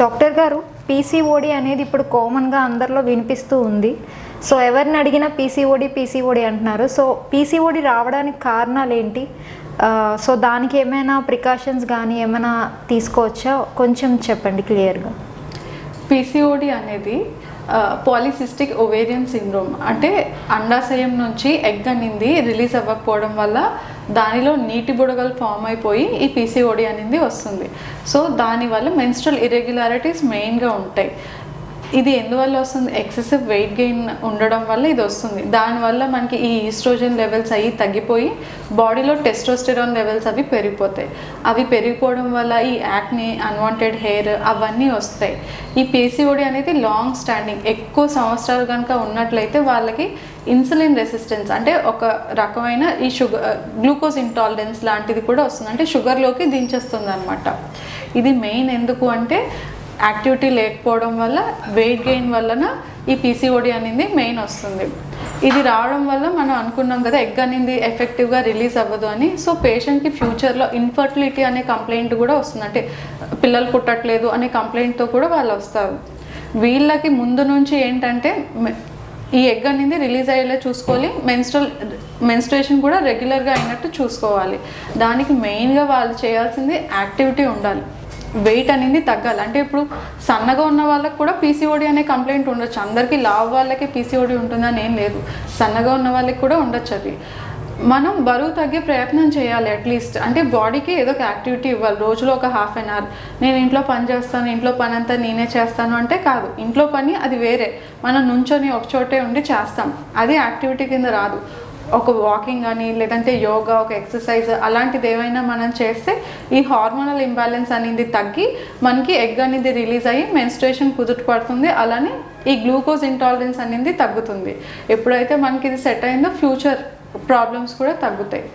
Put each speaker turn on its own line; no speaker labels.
Doctor గారు PCOD అనేది ఇప్పుడు కామన్గా అందరిలో వినిపిస్తూ ఉంది. సో ఎవరిని అడిగినా పీసీఓడి పీసీఓడి అంటున్నారు. సో పీసీఓడి రావడానికి కారణాలు ఏంటి సో దానికి ఏమైనా ప్రికాషన్స్ కానీ ఏమైనా తీసుకోవచ్చా? కొంచెం చెప్పండి క్లియర్గా.
పీసీఓడి అనేది పాలిసిస్టిక్ ఒవేరియన్ సిండ్రోమ్. అంటే అండాశయం నుంచి ఎగ్ అనింది రిలీజ్ అవ్వకపోవడం వల్ల దానిలో నీటి బుడగలు ఫామ్ అయిపోయి ఈ పీసీఓడి అనేది వస్తుంది. సో దానివల్ల మెన్స్ట్రల్ ఇరెగ్యులారిటీస్ మెయిన్గా ఉంటాయి. ఇది ఎందువల్ల వస్తుంది? ఎక్సెసివ్ వెయిట్ గెయిన్ ఉండడం వల్ల ఇది వస్తుంది. దానివల్ల మనకి ఈ ఈస్ట్రోజన్ లెవెల్స్ అవి తగ్గిపోయి బాడీలో టెస్టోస్టెరాన్ లెవెల్స్ అవి పెరిగిపోతాయి. అవి పెరిగిపోవడం వల్ల ఈ యాక్ని అన్వాంటెడ్ హెయిర్ అవన్నీ వస్తాయి. ఈ పీసీఓడి అనేది లాంగ్ స్టాండింగ్ ఎక్కువ సంవత్సరాలు కనుక ఉన్నట్లయితే వాళ్ళకి ఇన్సులిన్ రెసిస్టెన్స్ అంటే ఒక రకమైన ఈ షుగర్ గ్లూకోజ్ ఇంటాలరెన్స్ లాంటిది కూడా వస్తుంది. అంటే షుగర్లోకి దించేస్తుంది అనమాట ఇది మెయిన్ ఎందుకు అంటే యాక్టివిటీ లేకపోవడం వల్ల వెయిట్ గెయిన్ వలన ఈ పీసీఓడి అనేది మెయిన్ వస్తుంది. ఇది రావడం వల్ల మనం అనుకున్నాం కదా ఎగ్ అనేది ఎఫెక్టివ్గా రిలీజ్ అవ్వదు అని. సో పేషెంట్కి ఫ్యూచర్లో ఇన్ఫర్టిలిటీ అనే కంప్లైంట్ కూడా వస్తుంది. అంటే పిల్లలు పుట్టట్లేదు అనే కంప్లైంట్తో కూడా వాళ్ళు వస్తారు. వీళ్ళకి ముందు నుంచి ఏంటంటే ఈ ఎగ్ అనేది రిలీజ్ అయ్యేలా చూసుకోవాలి. మెన్స్ట్రల్ మెన్స్ట్రేషన్ కూడా రెగ్యులర్గా అయినట్టు చూసుకోవాలి. దానికి మెయిన్గా వాళ్ళు చేయాల్సింది యాక్టివిటీ ఉండాలి. వెయిట్ అనేది తగ్గాలి. అంటే ఇప్పుడు సన్నగా ఉన్న వాళ్ళకి కూడా పీసీఓడి అనే కంప్లైంట్ ఉండొచ్చు. అందరికీ లావు వాళ్ళకి పీసీఓడి ఉంటుందని ఏం లేదు. సన్నగా ఉన్న వాళ్ళకి కూడా ఉండొచ్చు అది. మనం బరువు తగ్గే ప్రయత్నం చేయాలి అట్లీస్ట్ అంటే బాడీకి ఏదో ఒక యాక్టివిటీ ఇవ్వాలి. రోజులో ఒక హాఫ్ అన్ అవర్ నేను ఇంట్లో పని చేస్తాను ఇంట్లో పని అంతా నేనే చేస్తాను అంటే కాదు. ఇంట్లో పని అది వేరే. మనం నుంచొని ఒక చోటే ఉండి చేస్తాం. అది యాక్టివిటీ కింద రాదు. ఒక వాకింగ్ కానీ లేదంటే యోగా ఒక ఎక్సర్సైజ్ అలాంటిది ఏమైనా మనం చేస్తే ఈ హార్మోనల్ ఇంబ్యాలెన్స్ అనేది తగ్గి మనకి ఎగ్ అనేది రిలీజ్ అయ్యి మెన్స్ట్రేషన్ కుదుట పడుతుంది. అలానే ఈ గ్లూకోజ్ ఇంటాలరెన్స్ అనేది తగ్గుతుంది. ఎప్పుడైతే మనకి ఇది సెట్ అయిందో ఫ్యూచర్ ప్రాబ్లమ్స్ కూడా తగ్గుతాయి.